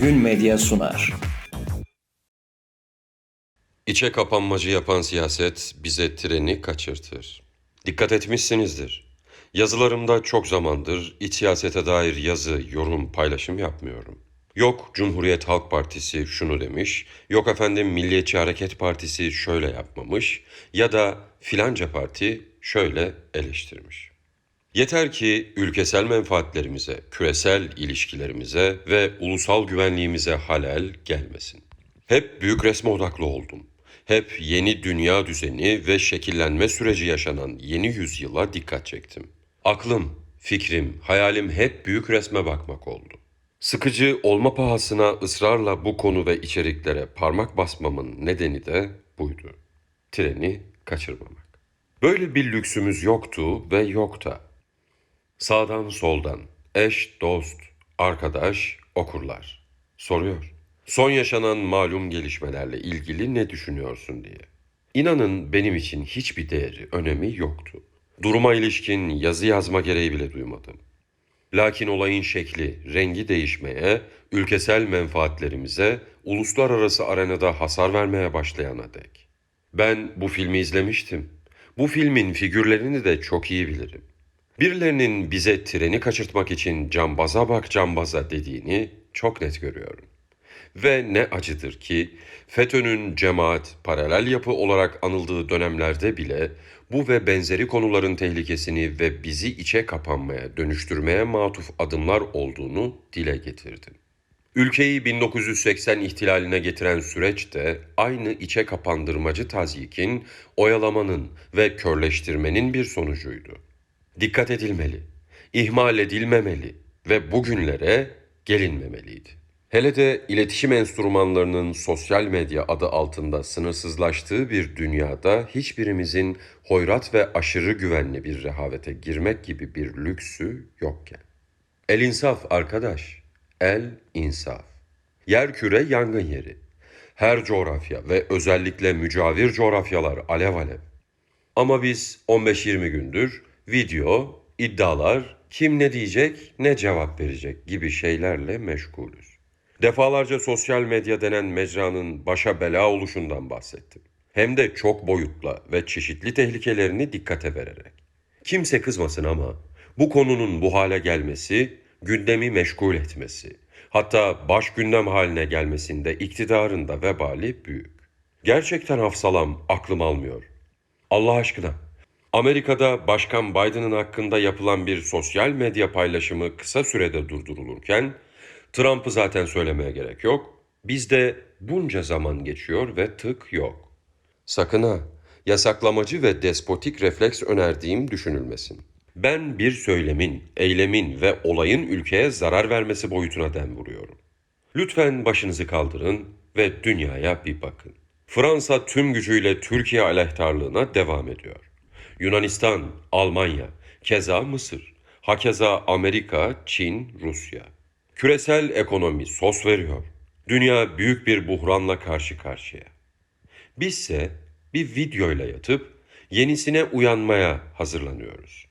Gün Medya sunar. İçe kapanmacı yapan siyaset bize treni kaçırtır. Dikkat etmişsinizdir. Yazılarımda çok zamandır iç siyasete dair yazı, yorum, paylaşım yapmıyorum. Yok Cumhuriyet Halk Partisi şunu demiş, yok efendim Milliyetçi Hareket Partisi şöyle yapmamış ya da filanca parti şöyle eleştirmiş. Yeter ki ülkesel menfaatlerimize, küresel ilişkilerimize ve ulusal güvenliğimize halel gelmesin. Hep büyük resme odaklı oldum. Hep yeni dünya düzeni ve şekillenme süreci yaşanan yeni yüzyıla dikkat çektim. Aklım, fikrim, hayalim hep büyük resme bakmak oldu. Sıkıcı olma pahasına ısrarla bu konu ve içeriklere parmak basmamın nedeni de buydu. Treni kaçırmamak. Böyle bir lüksümüz yoktu ve yok da. Sağdan soldan, eş, dost, arkadaş, okurlar. Soruyor. Son yaşanan malum gelişmelerle ilgili ne düşünüyorsun diye. İnanın benim için hiçbir değeri, önemi yoktu. Duruma ilişkin yazı yazma gereği bile duymadım. Lakin olayın şekli, rengi değişmeye, ülkesel menfaatlerimize, uluslararası arenada hasar vermeye başlayana dek. Ben bu filmi izlemiştim. Bu filmin figürlerini de çok iyi bilirim. Birilerinin bize treni kaçırtmak için cambaza bak cambaza dediğini çok net görüyorum. Ve ne acıdır ki FETÖ'nün cemaat, paralel yapı olarak anıldığı dönemlerde bile bu ve benzeri konuların tehlikesini ve bizi içe kapanmaya, dönüştürmeye matuf adımlar olduğunu dile getirdi. Ülkeyi 1980 ihtilaline getiren süreç de aynı içe kapandırmacı tazyikin, oyalamanın ve körleştirmenin bir sonucuydu. Dikkat edilmeli, ihmal edilmemeli ve bugünlere gelinmemeliydi. Hele de iletişim enstrümanlarının sosyal medya adı altında sınırsızlaştığı bir dünyada hiçbirimizin hoyrat ve aşırı güvenli bir rehavete girmek gibi bir lüksü yokken. El insaf arkadaş, el insaf. Yer küre yangın yeri. Her coğrafya ve özellikle mücavir coğrafyalar alev alev. Ama biz 15-20 gündür video, iddialar, kim ne diyecek, ne cevap verecek gibi şeylerle meşgulüz. Defalarca sosyal medya denen mecranın başa bela oluşundan bahsettim. Hem de çok boyutla ve çeşitli tehlikelerini dikkate vererek. Kimse kızmasın ama bu konunun bu hale gelmesi, gündemi meşgul etmesi, hatta baş gündem haline gelmesinde iktidarın da vebali büyük. Gerçekten hafsalam aklım almıyor. Allah aşkına Amerika'da Başkan Biden'ın hakkında yapılan bir sosyal medya paylaşımı kısa sürede durdurulurken Trump'ı zaten söylemeye gerek yok. Bizde bunca zaman geçiyor ve tık yok. Sakın ha, yasaklamacı ve despotik refleks önerdiğim düşünülmesin. Ben bir söylemin, eylemin ve olayın ülkeye zarar vermesi boyutuna den vuruyorum. Lütfen başınızı kaldırın ve dünyaya bir bakın. Fransa tüm gücüyle Türkiye aleyhtarlığına devam ediyor. Yunanistan, Almanya, keza Mısır, hakeza Amerika, Çin, Rusya. Küresel ekonomi sos veriyor. Dünya büyük bir buhranla karşı karşıya. Bizse bir videoyla yatıp yenisine uyanmaya hazırlanıyoruz.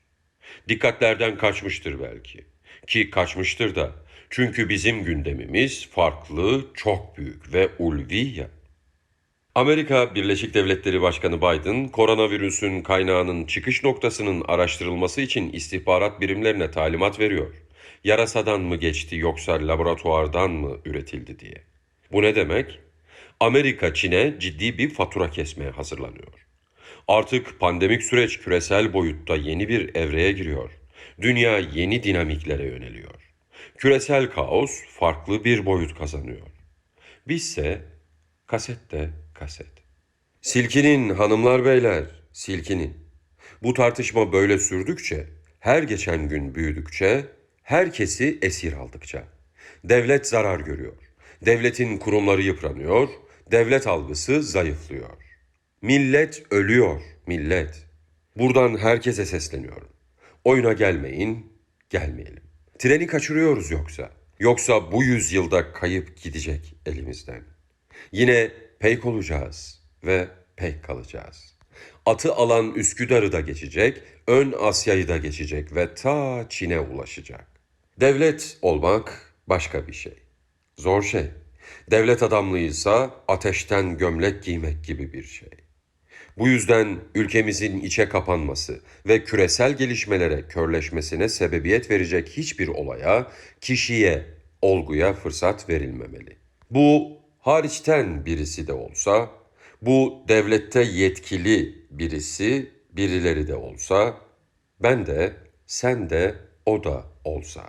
Dikkatlerden kaçmıştır belki. Ki kaçmıştır da. Çünkü bizim gündemimiz farklı, çok büyük ve ulvi ya. Amerika Birleşik Devletleri Başkanı Biden, koronavirüsün kaynağının çıkış noktasının araştırılması için istihbarat birimlerine talimat veriyor. Yarasadan mı geçti yoksa laboratuvardan mı üretildi diye. Bu ne demek? Amerika Çin'e ciddi bir fatura kesmeye hazırlanıyor. Artık pandemik süreç küresel boyutta yeni bir evreye giriyor. Dünya yeni dinamiklere yöneliyor. Küresel kaos farklı bir boyut kazanıyor. Bizse kasette kaset. Silkinin hanımlar beyler, silkinin. Bu tartışma böyle sürdükçe, her geçen gün büyüdükçe, herkesi esir aldıkça. Devlet zarar görüyor. Devletin kurumları yıpranıyor, devlet algısı zayıflıyor. Millet ölüyor, millet. Buradan herkese sesleniyorum. Oyuna gelmeyin, gelmeyelim. Treni kaçırıyoruz yoksa. Yoksa bu yüzyılda kayıp gidecek elimizden. Yine pek olacağız ve pek kalacağız. Atı alan Üsküdar'ı da geçecek, ön Asya'yı da geçecek ve ta Çin'e ulaşacak. Devlet olmak başka bir şey. Zor şey. Devlet adamlığıysa ateşten gömlek giymek gibi bir şey. Bu yüzden ülkemizin içe kapanması ve küresel gelişmelere körleşmesine sebebiyet verecek hiçbir olaya, kişiye, olguya fırsat verilmemeli. Bu hariçten birisi de olsa, bu devlette yetkili birisi, birileri de olsa, ben de, sen de, o da olsa.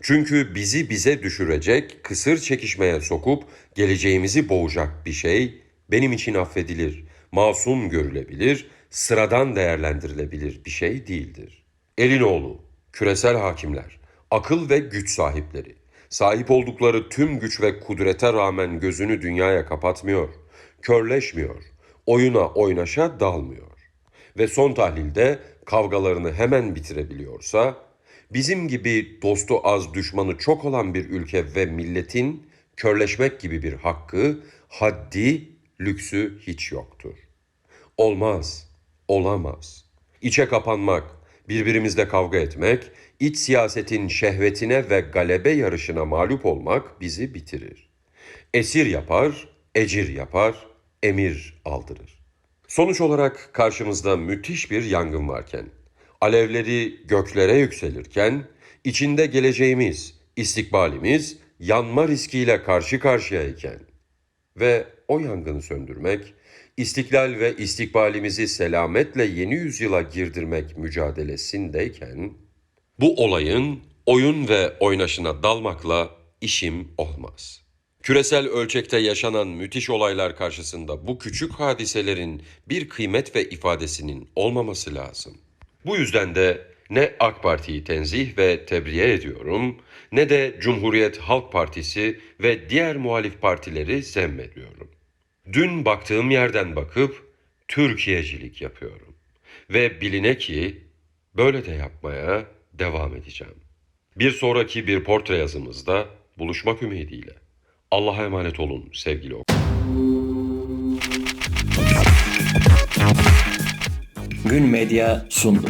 Çünkü bizi bize düşürecek, kısır çekişmeye sokup geleceğimizi boğacak bir şey benim için affedilir, masum görülebilir, sıradan değerlendirilebilir bir şey değildir. Elinoğlu, küresel hakimler, akıl ve güç sahipleri, sahip oldukları tüm güç ve kudrete rağmen gözünü dünyaya kapatmıyor, körleşmiyor, oyuna oynaşa dalmıyor ve son tahlilde kavgalarını hemen bitirebiliyorsa, bizim gibi dostu az düşmanı çok olan bir ülke ve milletin körleşmek gibi bir hakkı, haddi, lüksü hiç yoktur. Olmaz, olamaz. İçe kapanmak, birbirimizle kavga etmek, iç siyasetin şehvetine ve galebe yarışına mağlup olmak bizi bitirir. Esir yapar, ecir yapar, emir aldırır. Sonuç olarak karşımızda müthiş bir yangın varken, alevleri göklere yükselirken, içinde geleceğimiz, istikbalimiz yanma riskiyle karşı karşıyayken ve o yangını söndürmek, istiklal ve istikbalimizi selametle yeni yüzyıla girdirmek mücadelesindeyken, bu olayın oyun ve oynaşına dalmakla işim olmaz. Küresel ölçekte yaşanan müthiş olaylar karşısında bu küçük hadiselerin bir kıymet ve ifadesinin olmaması lazım. Bu yüzden de ne AK Parti'yi tenzih ve tebriğe ediyorum ne de Cumhuriyet Halk Partisi ve diğer muhalif partileri zemmediyorum. Dün baktığım yerden bakıp Türkiye'cilik yapıyorum. Ve biline ki böyle de yapmaya devam edeceğim. Bir sonraki bir portre yazımızda buluşmak ümidiyle. Allah'a emanet olun sevgili Gün Medya sundu.